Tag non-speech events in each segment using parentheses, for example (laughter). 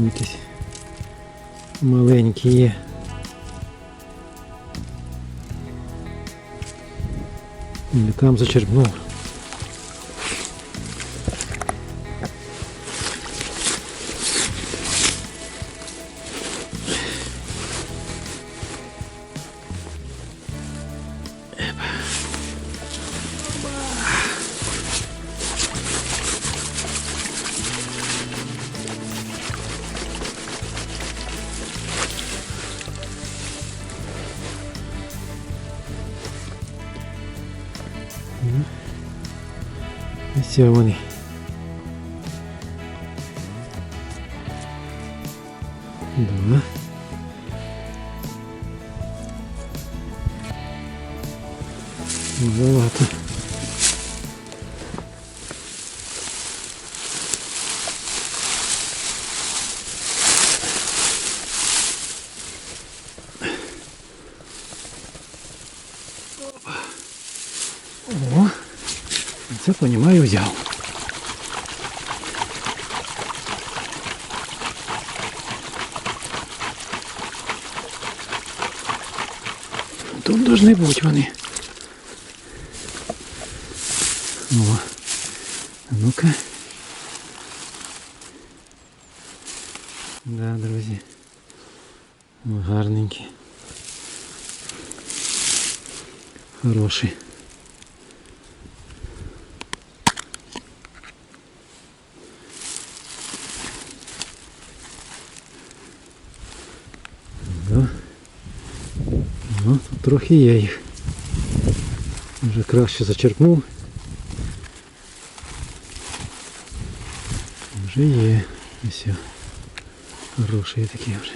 Він якийсь маленький є. Там зачерпнув. Ось вони. Два. Тут должны бути вони. О, а ну-ка. Да, друзі. О, гарненькі. Хороший. Да. Ну, тут трохи є їх. Вже краще зачерпнув. Вже є. Ось. о. Хороші такі вже.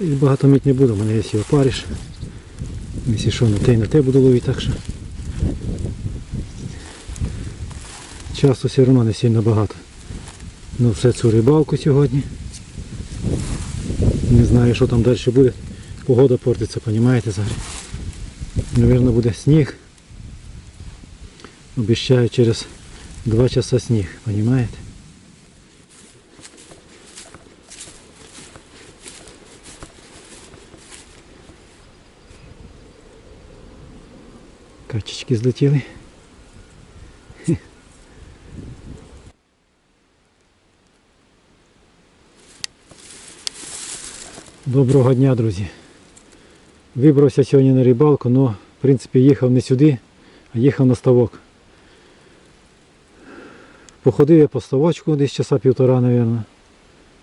І багато мить не буду, у мене є і опариш. Якщо що, на те і на те буду ловити, так що. Часу все одно не сильно багато. Ну все цю рибалку сьогодні. Не знаю, що там далі буде. Погода портиться, розумієте, зараз. Наверно, буде сніг. Обіщаю через 2 часа сніг, розумієте? Качечки злетіли. Доброго дня, друзі. Вибрався сьогодні на рибалку, але в принципі їхав не сюди, а їхав на ставок. Походив я по ставочку десь часа півтора, мабуть.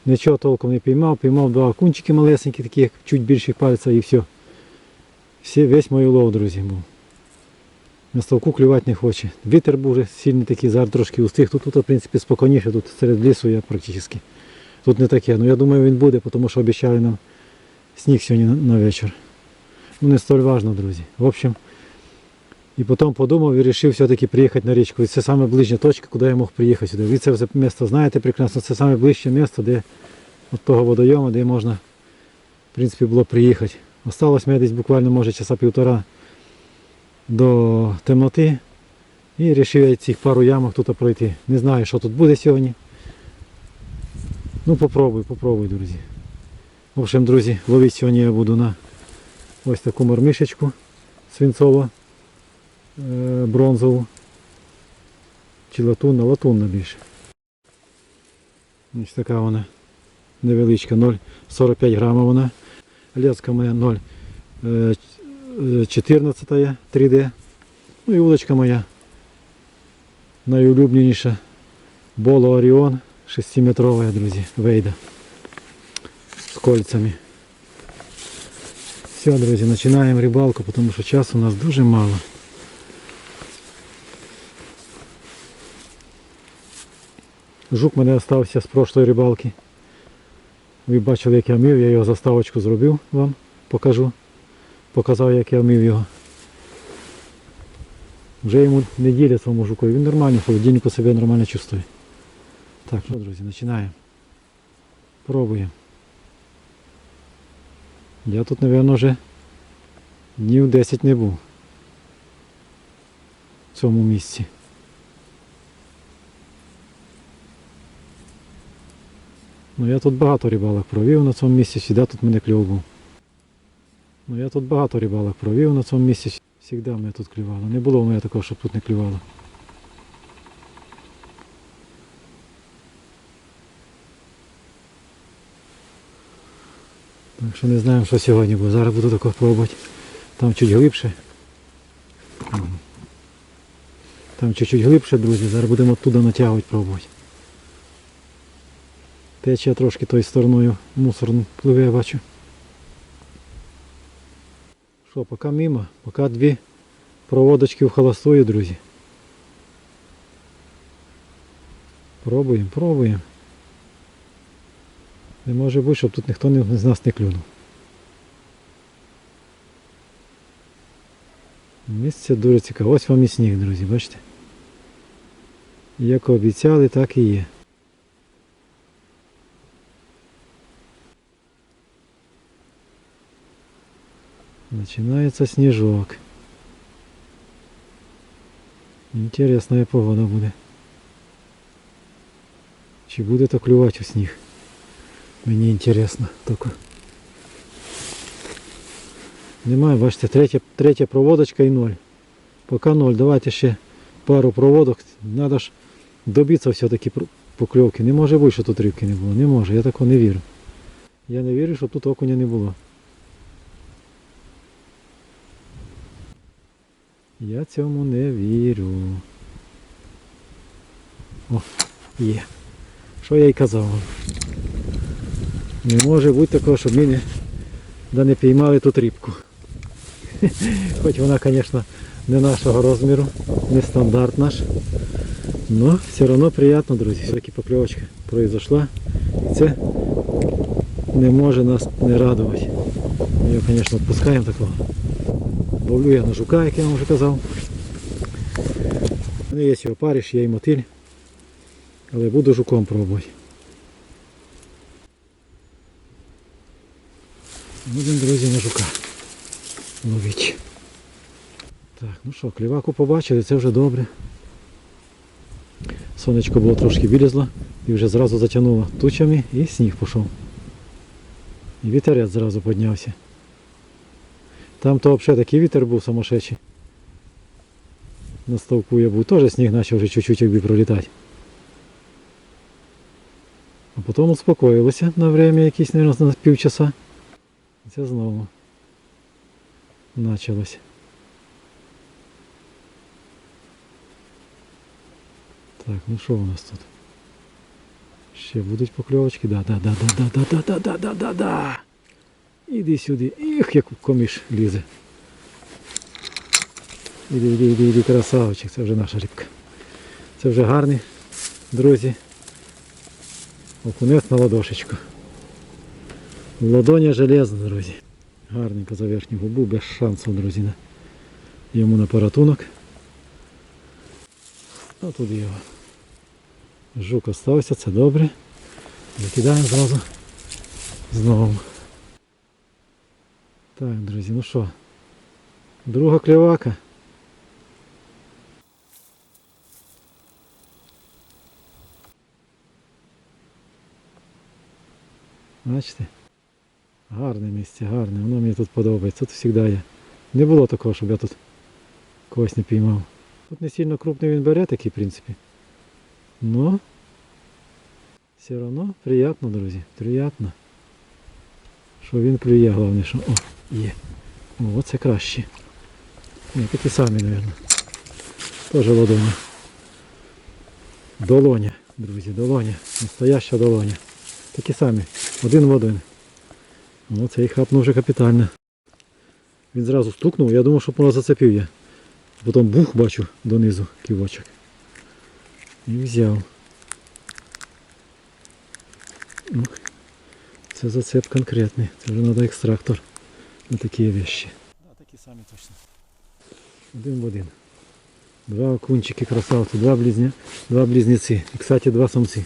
Нічого толком не піймав, піймав два окунчики малесенькі, такі, чуть більші пальця і все. Всі, весь мій улов, друзі, був. На ставку клювати не хоче. Вітер був сильний такий, зараз трошки устиг. Тут, тут в принципі, спокійніше, тут серед лісу я практично. Тут не таке. Ну я думаю він буде, тому що обіцяли нам сніг сьогодні на вечір. Ну не столь важно, друзі. В общем, і потім подумав і вирішив все-таки приїхати на річку. Це саме ближня точка, куди я мог приїхати сюди. Ви це місто знаєте прекрасно, це саме ближче місто, де от того водойому, де можна в принципі, було приїхати. Осталось мені десь буквально може часа півтора до темноти. І вирішив я цих пару ямок тут пройти. Не знаю, що тут буде сьогодні. Ну попробуй, попробуй, друзі. В общем, друзі, ловити сьогодні я буду на ось таку мормишечку свинцово е, бронзову. Чи латунна, латунна більше. Ось така вона невеличка, 0,45 грама вона. Леска моя 0,14 3D. Ну і удочка моя найулюбленіша Боло Оріон 6-метрова, друзі, вейда з кольцями. Все, друзі, починаємо рибалку, тому що часу у нас дуже мало. Жук мене залишився з прошлої рибалки. Ви бачили, як я мив, я його заставочку зробив вам, покажу. Показав, як я мив його. Вже йому неділя своєму жукові. Він нормально, в холодильнику себе нормально чувствує. Так, що, друзі, починаємо. Пробуємо. Я тут, мабуть, вже днів 10 не був в цьому місці. Ну я тут багато рибалок провів на цьому місці, завжди тут мене кльов був. Ну я тут багато рибалок провів на цьому місці, завжди мене тут клювало. Не було в мене такого, щоб тут не клювало. Так що не знаємо, що сьогодні буде. Зараз буду такого пробувати. Там чуть глибше. Там чуть-чуть глибше, друзі. Зараз будемо оттуда натягувати пробувати. Тече трошки тою стороною мусор пливе, я бачу. Що, поки мимо, поки дві проводочки в холостою, друзі. Пробуємо, пробуємо. Не може бути, щоб тут ніхто з нас не клюнув. Місце дуже цікаве. Ось вам і сніг, друзі, бачите? Як обіцяли, так і є. Начинается снежок. Интересная погода буде. Чи буде то клювати у сніг? Мені інтересно тільки. Немає, бачите, третя, третя проводочка і ноль. Поки ноль. Давайте ще пару проводок. Надо ж добитися все-таки покльовки. Не може бути, що тут рибки не було. Не може, я такого не вірю. Я не вірю, щоб тут окуня не було. Я цьому не вірю. О, є. Що я й казав. Не може бути такого, щоб ми не, да не піймали тут рибку. (laughs) Хоч вона, звісно, не нашого розміру, не стандарт наш. Но все одно приємно, друзі. Все-таки покльовочка произошла. Це не може нас не радувати. Ми його, звісно, відпускаємо такого. Ловлю я на жука, як я вам вже казав. Є і опариш, є і мотиль. Але буду жуком пробувати. Будемо, друзі, на жука ловити. Так, ну що, кліваку побачили, це вже добре. Сонечко було трошки вилізло і вже зразу затягнуло тучами і сніг пішов. І вітерець зразу піднявся. Там то взагалі такий вітер був самошедший. На стовпу я був, теж сніг почав вже чуть-чуть пролітати. А потім успокоїлося на время якісь, мабуть, на півчаса. Це знову почалося. Так, ну що у нас тут? Ще будуть покльовочки? Да, да, да, да, да, да, да, да, да, да, да. Іди сюди. Їх, як коміш лізе. Іди, іди, іди, іди, красавчик, це вже наша рибка. Це вже гарний, друзі. Окунець на ладошечку. Ладоня железна, друзі. Гарненько за верхню губу, без шансу, друзі. на- Йому на порятунок. А тут його. Жук остався, це добре. Закидаємо зразу знову. Так, друзі, ну що, друга клівака. Бачите? Гарне місце, гарне, воно мені тут подобається. Тут завжди є. Не було такого, щоб я тут когось не піймав. Тут не сильно крупний він бере такий, в принципі. Но все одно приємно, друзі. Приємно. Що він клює, головне, що... О, є. О, оце краще. Ні, такі самі, мабуть. Теж ладоня. Долоня, друзі, долоня. Настояща долоня. Такі самі. Один в один. О, цей хапнув вже капітально. Він зразу стукнув, я думав, що воно зацепив я. Потім бух бачу донизу ківочок. І взяв. Ну, це зацеп конкретний. Це вже треба екстрактор на такі вещи. Да, такі самі точно. Один в один. Два окунчики красавці, два близня, два близнеці. І, кстати, два самці.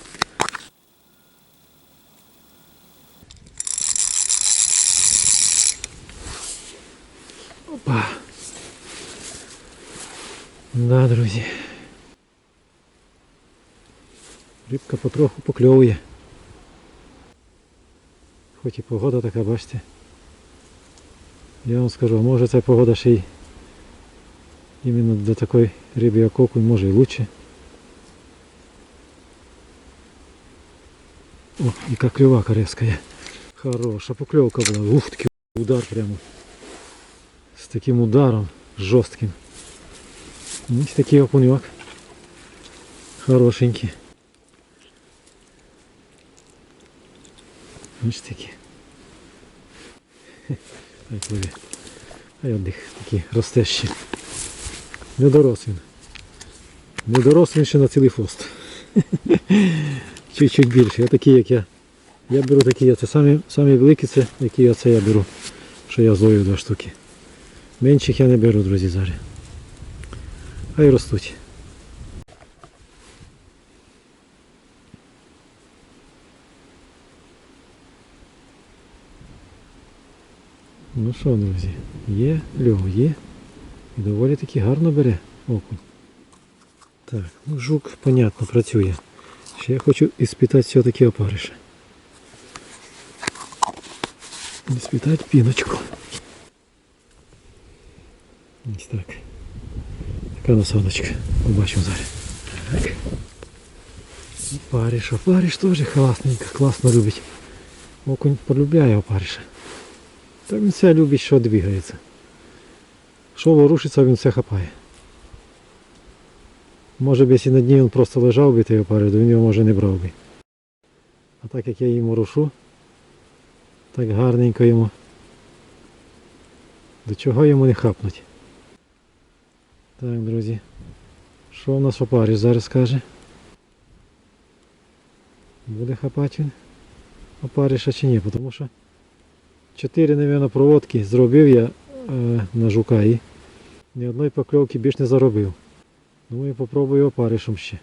Да, друзі. Рибка потроху покльовує. Хоч і погода така, бачите. Я вам скажу, а може ця погода ще й іменно для такої риби, як окунь, може і лучше. О, яка клювака резкая. Хороша поклевка була. Ух, такий удар прямо. З таким ударом жорстким. Ось такий окуньок. Хорошенький. Ось такі. Ай пливе. Ай отдих такий ростещий. Не дорос ще на цілий фост. Чуть-чуть більший. Отакий, як я. Я беру такі, це самі, самі великі, це які оце я беру. Що я зловив два штуки. Менших я не беру, друзі, зараз. Хай ростуть. Ну що, друзі, є льов, є. І доволі таки гарно бере окунь. Так, ну жук, понятно, працює. Ще я хочу іспитати все-таки опариша. Іспитати піночку. Ось так. Така насадочка. Побачимо зараз. Так. Опариш, опариш теж класненько, класно любить. Окунь полюбляє опариша. Так він все любить, що двигається. Що ворушиться, він все хапає. Може б, якщо на дні він просто лежав би той опариш, то він його може не брав би. А так як я йому рушу, так гарненько йому. До чого йому не хапнуть. Так, друзі. Що в нас опариш зараз каже? Буде хапати він опариша чи ні, тому що чотири, мабуть, проводки зробив я е, на жука і ні одної покльовки більш не заробив. Думаю, попробую опаришем ще.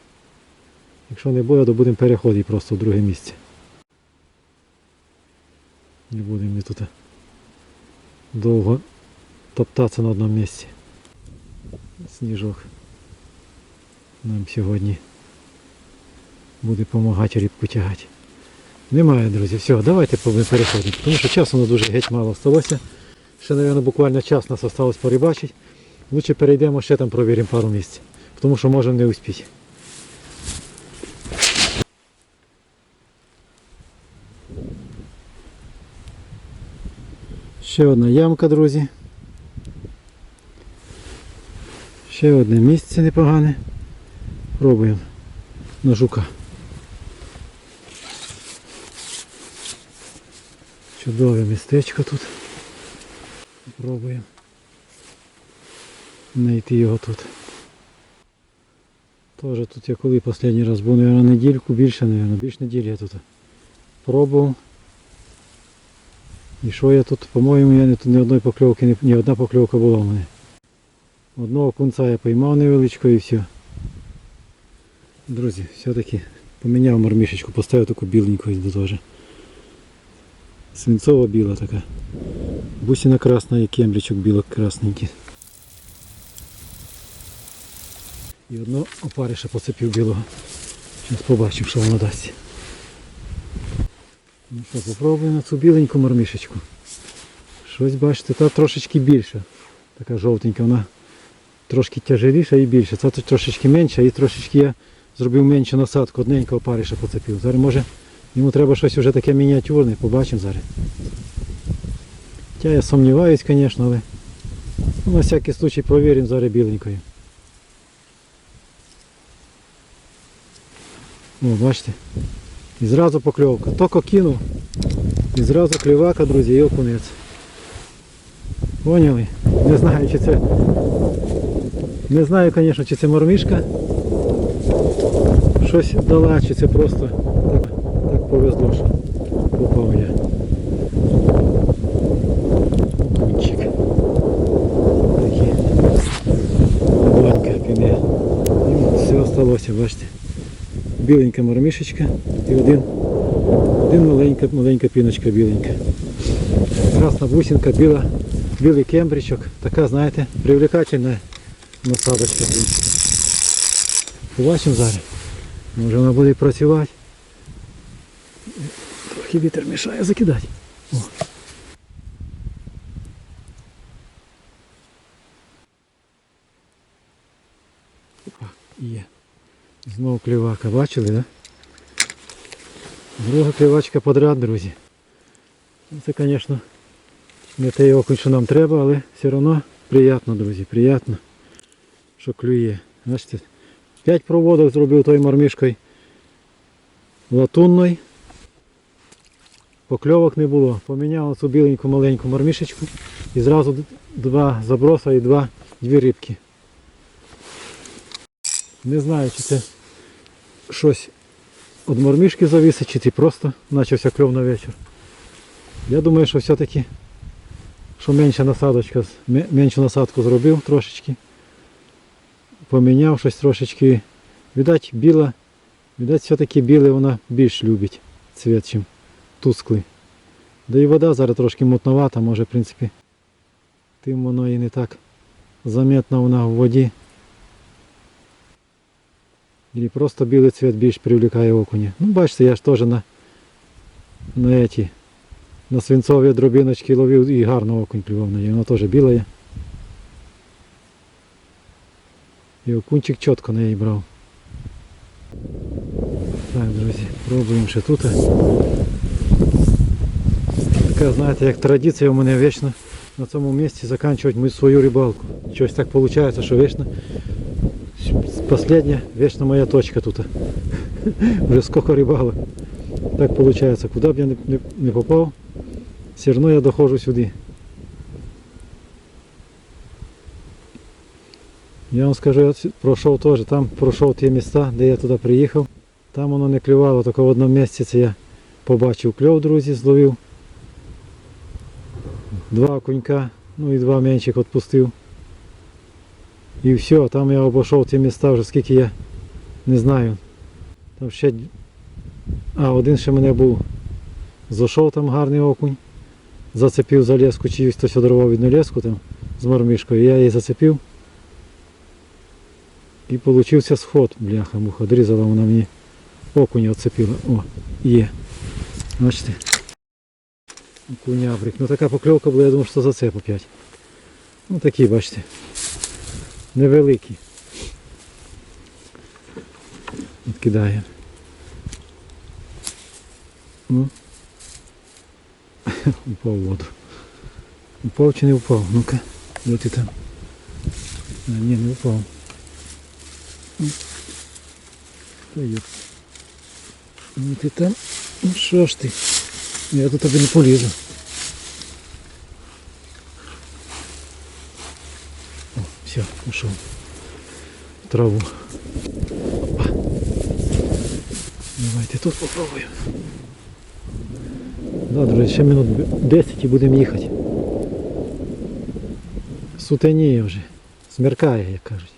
Якщо не буде, то будемо переходити просто в друге місце. Не будемо ми тут довго топтатися на одному місці. Сніжок нам сьогодні буде допомагати рибку тягати. Немає, друзі, все, давайте будемо переходити, тому що часу на дуже геть мало сталося. Ще, мабуть, буквально час нас залишилось порибачити. Лучше перейдемо, ще там провіримо пару місць, тому що можемо не успіти. Ще одна ямка, друзі. Ще одне місце непогане. Пробуємо на жука. Чудове містечко тут. Пробуємо знайти його тут. Тоже тут я коли останній раз був, мабуть, недільку, більше, мабуть, більше неділі я тут пробував. І що я тут, по-моєму, я не, ні одної покльовки, ні одна покльовка була в мене. Одного кунца я поймав невеличко і все. Друзі, все-таки поміняв мармішечку, поставив таку біленьку до теж. Свинцова біла така. Бусина красна і кембричок білок красненький. І одно опариша поцепив білого. Зараз побачимо, що воно дасть. Ну що, попробуємо на цю біленьку мармішечку. Щось бачите, та трошечки більша. Така жовтенька, вона трошки тяжеліша і більша. Ця тут трошечки менша і трошечки я зробив меншу насадку, одненького опариша поцепив. Зараз може йому треба щось вже таке мініатюрне, побачимо зараз. Хоча я сумніваюсь, звісно, але ну, на всякий случай провіримо зараз біленькою. О, бачите. І зразу покльовка. Тільки кинув. І зразу клювака, друзі, і окунець. Поняли? Не знаю, чи це. Не знаю, звісно, чи це мормішка. Щось дала, чи це просто так, так повезло, що попав я. Окунчик. Такий. Банька піде. І все осталося, бачите біленька мармішечка і один, один маленька, маленька піночка біленька. Красна бусинка, біла, білий кембричок. Така, знаєте, привлекательна насадочка близько. Побачимо зараз. Ну, Може вона буде працювати. Трохи вітер мішає закидати. О. Є. Знову клівака, бачили, да? Друга клівачка подряд, друзі. Ну, це звісно не те окунь, що нам треба, але все одно приємно, друзі, приємно що клює. Бачите, 5 проводок зробив той мармишкою латунною. Покльовок не було. Поміняв цю біленьку маленьку мармішечку і зразу два заброса і два, дві рибки. Не знаю, чи це щось від мормишки зависить, чи це просто почався кльов на вечір. Я думаю, що все-таки що менша насадочка, меншу насадку зробив трошечки. Поміняв трошечки. Видать, біла, видать, все-таки біле вона більш любить цвіт, чим тусклий. Да і вода зараз трошки мутновата, може, в принципі, тим воно і не так заметно вона в воді. І просто білий цвіт більш привлікає окуня. Ну, бачите, я ж теж на, на, эти, на свинцові дробиночки ловив і гарно окунь клював на неї. Вона теж біла І окунчик чітко на неї брав. Так, друзі, пробуємо ще тут. Така, знаєте, як традиція у мене вічно на цьому місці закінчувати ми свою рибалку. Щось так виходить, що вічно Последняя, вечно моя точка тут. (laughs) Вже сколько рибалок. Так виходить, куди б я не, не, не попав, все одно я доходжу сюди. Я вам скажу, я пройшов теж, там пройшов ті міста, де я туди приїхав. Там воно не клювало, тільки в одному місці це я побачив кльов, друзі, зловив. Два окунька, ну і два менших відпустив. І все, там я обійшов ті міста вже скільки я не знаю. Там ще. А, один ще мене був. Зайшов там гарний окунь. Зацепив за леску, чиюсь хтось одарував одну леску там з мормишкою. Я її зацепив. І получився сход, бляха, муха. Одрізала вона мені окуня оцепила. О, є. Бачите? Окунябрик. Ну така покльовка була, я думав, що зацеп опять. Ну такі, бачите невеликі. Відкидаємо. Ну. (laughs) Упав в воду. Упав чи не впав? Ну-ка, де там? А, ні, не впав. Та йоп. Ну ти там? Ну що ж ти? Я до тебе не полізу. Все, ушел. В траву. Опа. Давайте тут попробуємо. Да, друзі, ще минут 10 і будемо їхати. Сутеніє вже. Смеркає, як кажуть.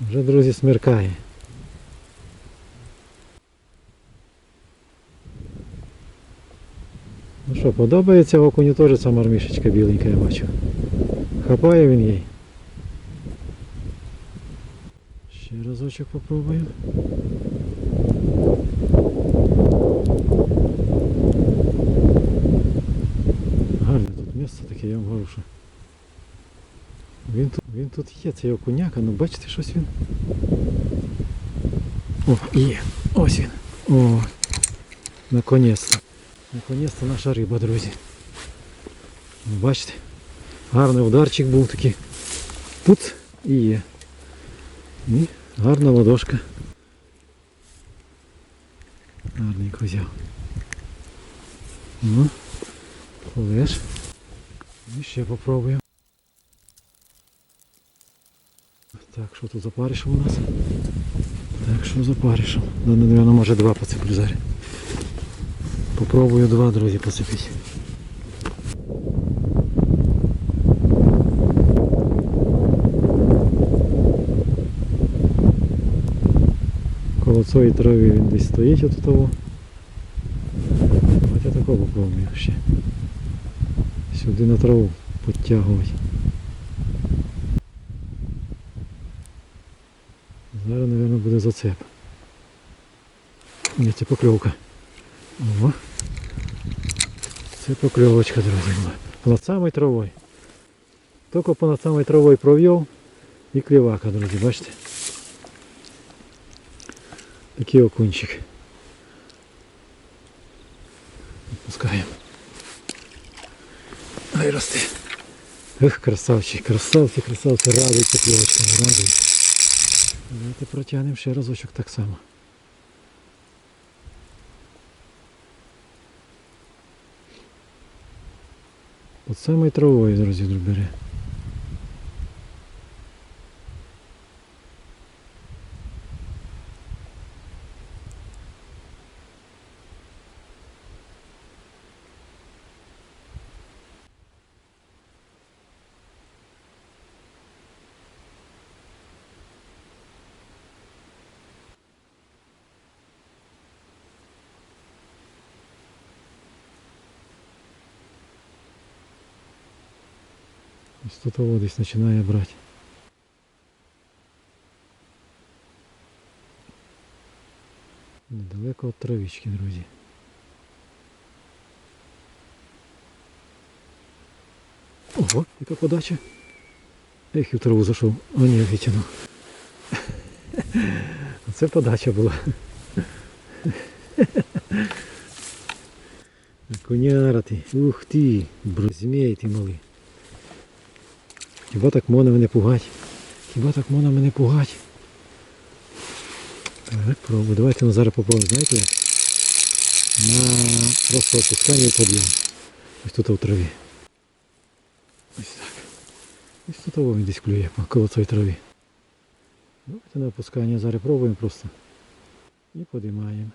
Вже, друзі, смеркає. Ну що, подобається окуню теж ця мармішечка біленька, я бачу. Хапає він їй. Ще разочок попробую. Гарне тут місце таке, я вам говорю, що. Він тут, він тут є, цей окуняка, ну бачите, щось він. О, є. Ось він. О. Наконець-то. Наконець-то наша риба, друзі. Ну, Бачите? Гарний ударчик був такий. Тут і є. І гарна ладошка. Гарненько взяв. Ну, полеж. І ще попробуємо. Так, що тут за паришем у нас? Так, що за паришем? Да, наверное, може два поцеплю зараз. Попробую два, друзі, поцепити. Коло цієї трави він десь стоїть отут того. Давайте такого попробую ще. Сюди на траву підтягувати. Зараз, буде зацеп. Ні, це покльовка. О. Це покльовочка, друзі, була. Над самою травою. Тільки понад самою травою провів і клівака, друзі, бачите? Такий окунчик. Пускаємо. Ай рости. Ех, красавчик, красавці, красавці, радуйся кльовочками, радуйся. Давайте протягнемо ще разочок так само. От самою травою, друзі, бере. Ось тут воно десь починає брати. Недалеко від травички, друзі. Ого, яка подача. Ех, і в траву зайшов. О, ні, витягнув. (laughs) Це подача була. (laughs) Коняра ти. Ух ти, брозмей ти малий. Хіба так можна мене пугать? Хіба так можна мене пугать? Так, пробуй. Давайте ну, зараз попробуємо, знаєте? На просто опускання подйом. Ось тут в траві. Ось так. Ось тут він десь клює коло цієї трави. Давайте на опускання зараз пробуємо просто. І подіймаємо.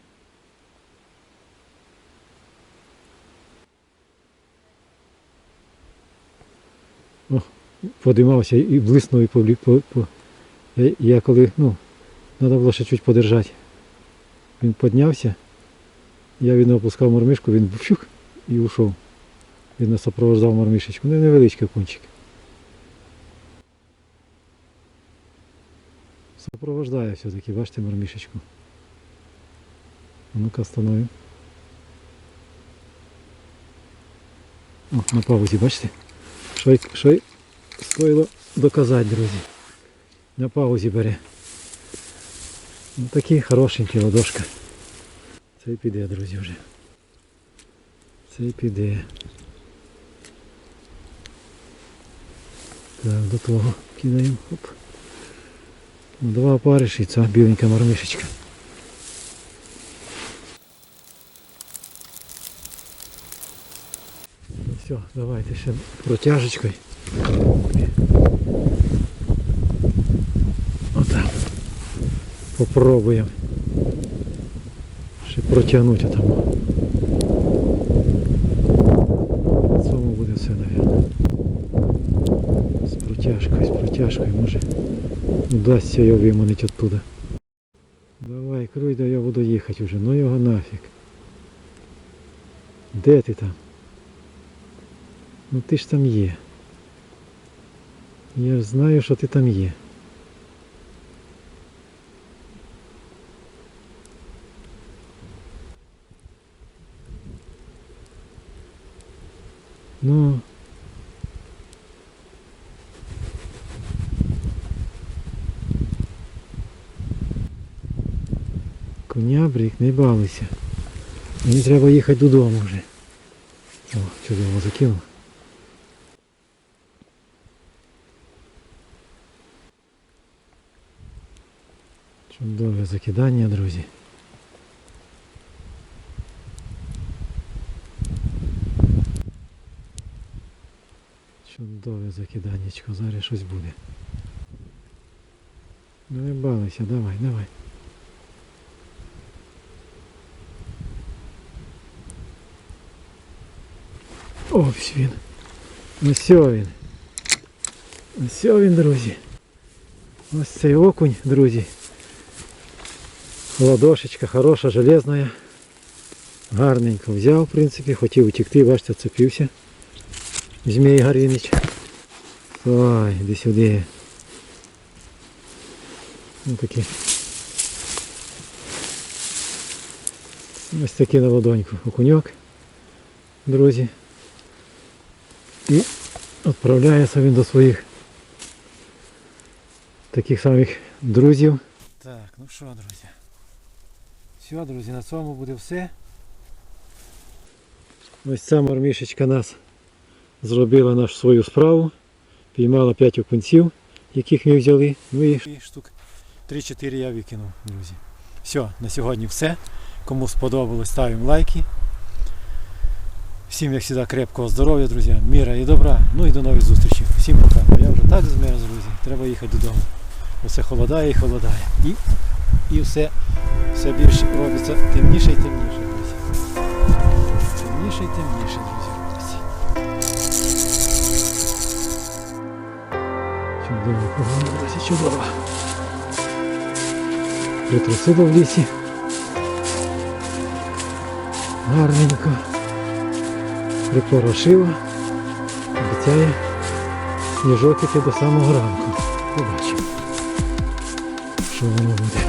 О, подимався і блиснув і по, по... Я, коли, ну, треба було ще чуть подержати. Він піднявся, я від нього опускав мормишку, він фюх і ушов. Він нас супроводжав мормишечку. Ну невеличкий кунчик. Супровождає все-таки, бачите мормишечку. А Ну-ка остановим. О, на паузі, бачите? Що й, що й стоїло доказати, друзі. На паузі бере. Ну, такий хорошенький ладошка. Цей піде, друзі, вже. Цей піде. Так, до того кидаємо. Оп. Ну, два опариші, ця біленька мармишечка. Ну все, давайте ще протяжечкою. Отак. Попробуємо. Ще протягнути там. Цьому буде все, мабуть. З протяжкою, з протяжкою, може. Удасться його виманити оттуда. Давай, круй, да я буду їхати вже. Ну його нафіг. Де ти там? Ну ти ж там є. Я ж знаю, що ти там є. Ну. Коня брик, не балуйся. Мені треба їхати додому вже. О, чудово закинув. Чудове закидання, друзі. Чудове закиданнячко, зараз щось буде. Ну не балуйся, давай, давай. Ось він. Ось він. Ось він, друзі. Ось цей окунь, друзі. Ладошечка хороша, железная. Гарненько взяв, в принципі, хотів утекти, бачите, цепився. Змій Гаринич. Ой, іди сюди. Ось такі. Ось такий на ладоньку окуньок, друзі. І відправляється він до своїх таких самих друзів. Так, ну що, друзі. Все, друзі, на цьому буде все. Ось ця мармішечка нас зробила нашу свою справу. Піймала 5 окунців, яких ми взяли. Ну і штук 3-4 я викинув, друзі. Все, на сьогодні все. Кому сподобалось, ставимо лайки. Всім, як завжди, крепкого здоров'я, друзі, міра і добра. Ну і до нових зустрічей. Всім пока. Я вже так змерз, друзі. Треба їхати додому. Все холодає і холодає. І, і все, все більше робиться темніше і темніше, друзі. Темніше і темніше, друзі, робиться. Чудово, погода, друзі, чудово. Притрусило в лісі. Гарненько. Припорошило. Обіцяє сніжок іти до самого ранку. Побачимо, що воно буде.